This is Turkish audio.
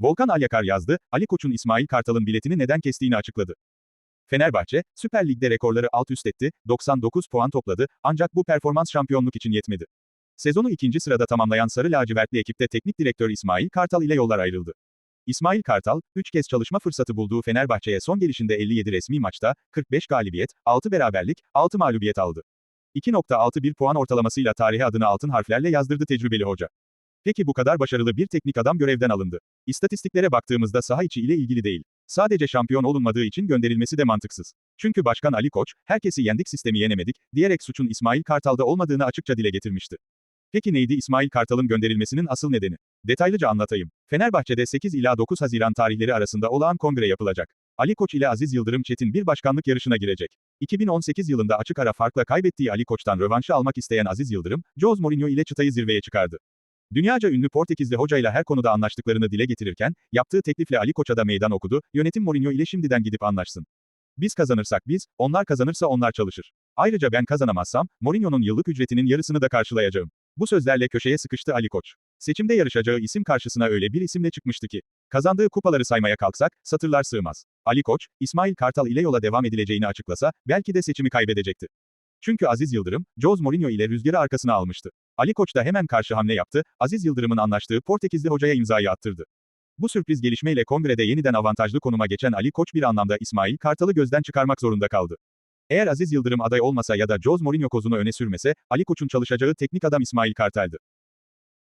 Volkan Alyakar yazdı, Ali Koç'un İsmail Kartal'ın biletini neden kestiğini açıkladı. Fenerbahçe, Süper Lig'de rekorları alt üst etti, 99 puan topladı, ancak bu performans şampiyonluk için yetmedi. Sezonu ikinci sırada tamamlayan Sarı Lacivertli ekipte teknik direktör İsmail Kartal ile yollar ayrıldı. İsmail Kartal, 3 kez çalışma fırsatı bulduğu Fenerbahçe'ye son gelişinde 57 resmi maçta, 45 galibiyet, 6 beraberlik, 6 mağlubiyet aldı. 2.61 puan ortalamasıyla tarihe adını altın harflerle yazdırdı tecrübeli hoca. Peki bu kadar başarılı bir teknik adam görevden alındı. İstatistiklere baktığımızda saha içi ile ilgili değil. Sadece şampiyon olunmadığı için gönderilmesi de mantıksız. Çünkü Başkan Ali Koç, herkesi yendik sistemi yenemedik, diyerek suçun İsmail Kartal'da olmadığını açıkça dile getirmişti. Peki neydi İsmail Kartal'ın gönderilmesinin asıl nedeni? Detaylıca anlatayım. Fenerbahçe'de 8 ila 9 Haziran tarihleri arasında olağan kongre yapılacak. Ali Koç ile Aziz Yıldırım Çetin bir başkanlık yarışına girecek. 2018 yılında açık ara farkla kaybettiği Ali Koç'tan rövanşı almak isteyen Aziz Yıldırım, Jose Mourinho ile çıtayı zirveye çıkardı. Dünyaca ünlü Portekizli hocayla her konuda anlaştıklarını dile getirirken, yaptığı teklifle Ali Koç'a da meydan okudu, yönetim Mourinho ile şimdiden gidip anlaşsın. Biz kazanırsak biz, onlar kazanırsa onlar çalışır. Ayrıca ben kazanamazsam, Mourinho'nun yıllık ücretinin yarısını da karşılayacağım. Bu sözlerle köşeye sıkıştı Ali Koç. Seçimde yarışacağı isim karşısına öyle bir isimle çıkmıştı ki, kazandığı kupaları saymaya kalksak, satırlar sığmaz. Ali Koç, İsmail Kartal ile yola devam edileceğini açıklasa, belki de seçimi kaybedecekti. Çünkü Aziz Yıldırım, Jose Mourinho ile rüzgarı arkasına almıştı. Ali Koç da hemen karşı hamle yaptı, Aziz Yıldırım'ın anlaştığı Portekizli hocaya imzayı attırdı. Bu sürpriz gelişmeyle kongrede yeniden avantajlı konuma geçen Ali Koç bir anlamda İsmail Kartal'ı gözden çıkarmak zorunda kaldı. Eğer Aziz Yıldırım aday olmasa ya da Jose Mourinho kozunu öne sürmese, Ali Koç'un çalışacağı teknik adam İsmail Kartal'dı.